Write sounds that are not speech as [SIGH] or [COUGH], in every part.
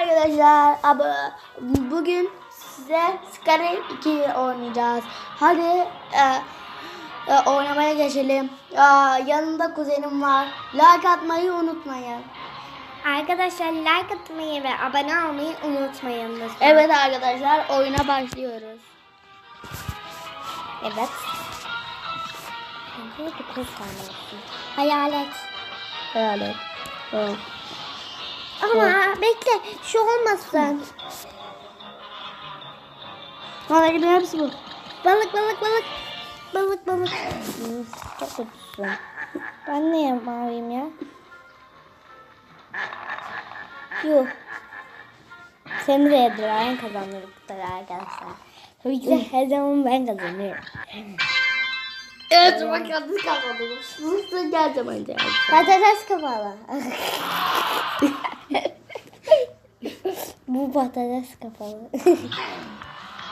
arkadaşlar. Abi bugün size Skyrim 2 oynayacağız. Hadi e, e, oynamaya geçelim. Aa, yanımda kuzenim var. Like atmayı unutmayın. Arkadaşlar like atmayı ve abone olmayı unutmayın lütfen. Evet arkadaşlar oyuna başlıyoruz. Evet. Olsun. Hayalet. Evet. Ama bekle şu olmasın. Hayır hepsi bu. balık balık balık. Balık balık. Çok kötüsün. Ben niye maviyim ya? Yuh. Seni de yediren kazanır bu arkadaşlar. Tabii ki de her zaman ben kazanıyorum. Evet bakalım kazandım. Sınıfta geleceğim önce. Patates kafalı. [LAUGHS] Bu patates kafalı. [LAUGHS]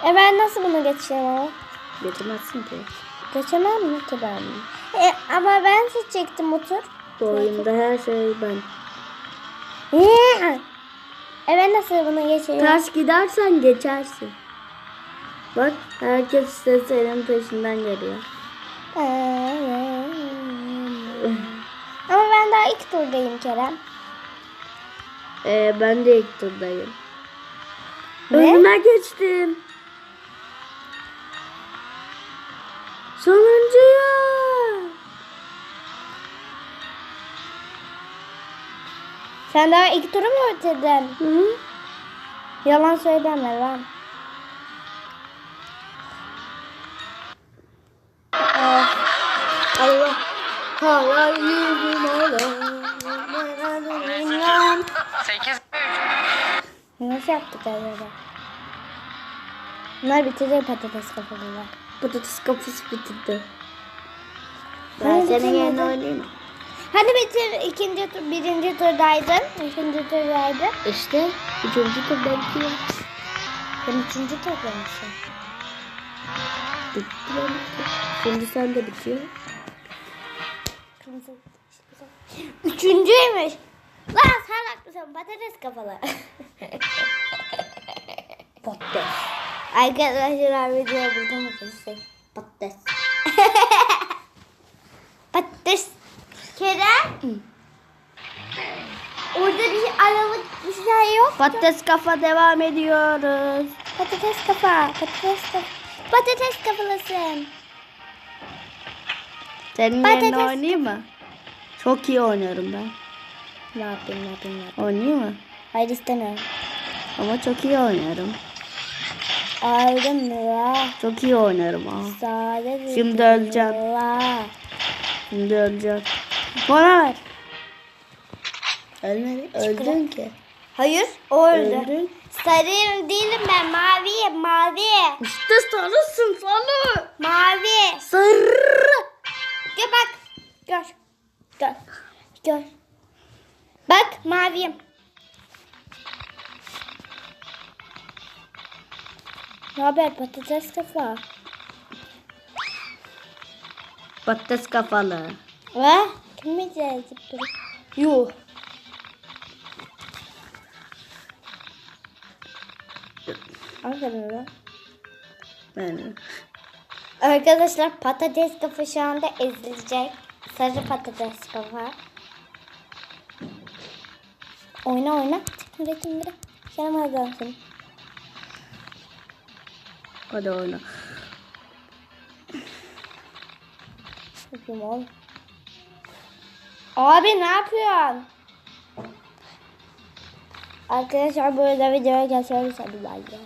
e ben nasıl bunu geçeceğim ama? Getirmezsin ki. Geçemem mi ki ben? E, ama ben seçecektim bu tur. Bu oyunda her şey ben. E ben nasıl bunu geçeceğim? Ters gidersen geçersin. Bak herkes işte senin peşinden geliyor. ama ben daha ilk turdayım Kerem. Ee, ben de ilk turdayım. Ne? Önüme geçtim. Sonuncuya. Sen daha ilk turu mu bitirdin? Hı? Yalan söyleme lan. Allah. Allah. 8 Nasıl yaptık acaba? Bunlar bitirir patates kafalılar. Patates kafası bitirdi. Ben Ben senin yerine oynayayım? Hadi bitir. ikinci tur, birinci turdaydın. İkinci turdaydın. İşte üçüncü tur belki Sen üçüncü turda mısın? bitti benimki. Şimdi sen de bitiyor. Üçüncüymüş. Lan sen haklısın. Patates kafalı. [LAUGHS] Patates. Arkadaşlar videoyu burada mı kessek? Patates. [LAUGHS] Patates. Kerem. Orada bir aralık bir şey yok. Patates kafa devam ediyoruz. Patates kafa. Patates kafa. Patates kafalısın. Senin Patates oynayayım mı? Çok iyi oynuyorum ben. Ne yapayım ne yapayım ne yapayım. Oynayayım mı? Hayır istemiyorum. Ama çok iyi oynuyorum. Aldım ya. Çok iyi oynuyorum ha. Sade Şimdi öleceğim. La. Şimdi öleceğim. Bana ver. Ölmedi. Öldün ki. Hayır o öldü. Öldün. Sarıyım değilim ben maviyim mavi. İşte sarısın sarı. Mavi. Sarı. Gör bak. Gör. Gör. Gör. Bak maviyim. Ne haber patates kafa? Patates kafalı. Ve kim duruyor? Yuh. Lan. Yani. Arkadaşlar patates kafa şu anda ezilecek. Sarı patates kafa. Oyna oyna. Tümre tümre. Kerem azansın. Hadi oyna. Yapayım oğlum. Abi ne yapıyorsun? Arkadaşlar burada videoya geçiyoruz hadi bence.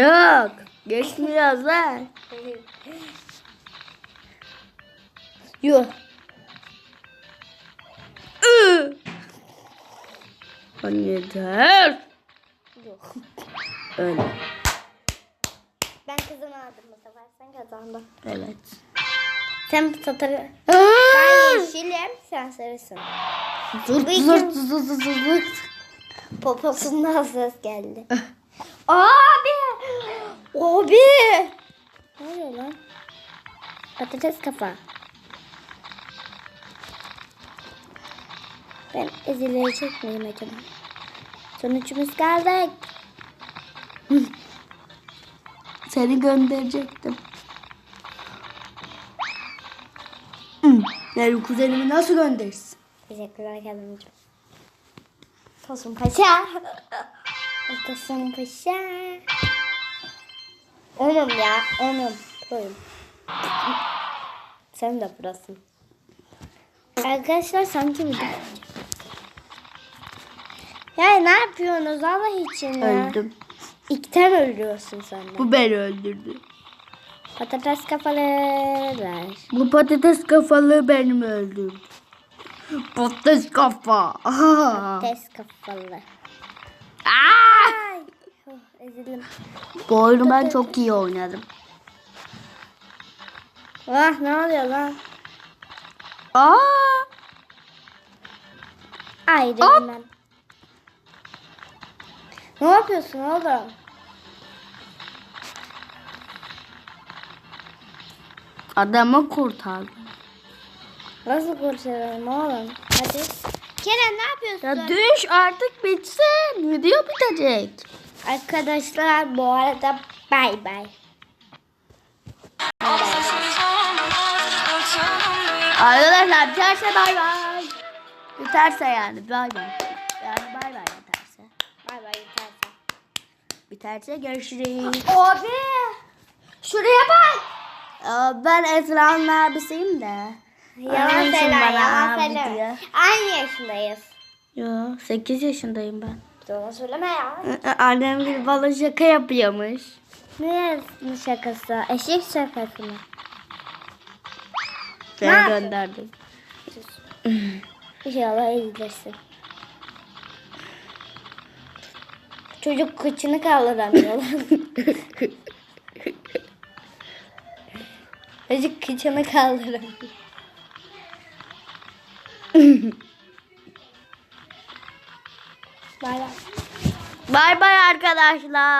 Yok. Geçmiyoruz lan. Yuh. Hani yeter. Yok. Öyle. Ben kazanamadım bu sefer. Sen kazandın. Evet. Sen satarı. Ben yeşilim. Sen sarısın. Zırt zırt zırt zırt zırt. Poposundan ses geldi. Abi! Abi! Ne oluyor lan? Patates kafa. Ben ezilecek miyim acaba? Son üçümüz. [LAUGHS] Seni gönderecektim. Yani kuzenimi nasıl göndersin? Teşekkürler kendimciğim. Tosun Paşa. [LAUGHS] Tosun Paşa. Onum ya. Onum. Proyum. Sen de burasın. Arkadaşlar sanki bir Ya ne yapıyorsunuz Allah için ya? Öldüm. İlkten ölüyorsun sen de. Bu beni öldürdü. Patates kafalılar. Bu patates kafalı benim öldürdü. Patates kafa. Patates kafalı. Ay. Oh, ezildim. Bu oyunu ben çok iyi oynadım. Ah ne oluyor lan? Aa! Ay ben. Ne yapıyorsun oğlum? Adamı kurtardım. Nasıl kurtaralım oğlum? Hadi. Kerem ne yapıyorsun? Ya düş artık bitsin. Video bitecek. Arkadaşlar bu arada bay bay. Arkadaşlar biterse bay bay. Biterse yani bay bay. Yani bay bay biterse. Bay bay yeterse. Biterse görüşürüz. Abi. Şuraya bak. Ben Esra'nın abisiyim de. Yalan Ay, söyle, bana yalan abi diyor. Aynı yaşındayız. Yo 8 yaşındayım ben. Yalan söyleme ya. Annem bir bana şaka yapıyormuş. Ne şakası? Eşek şakası mı? Ne Ben yaptın? gönderdim. İnşallah izlersin. Çocuk kıçını kaldıramıyor lan. [LAUGHS] Çocuk kıçını kaldıramıyor. Bay bay. Bay bay arkadaşlar.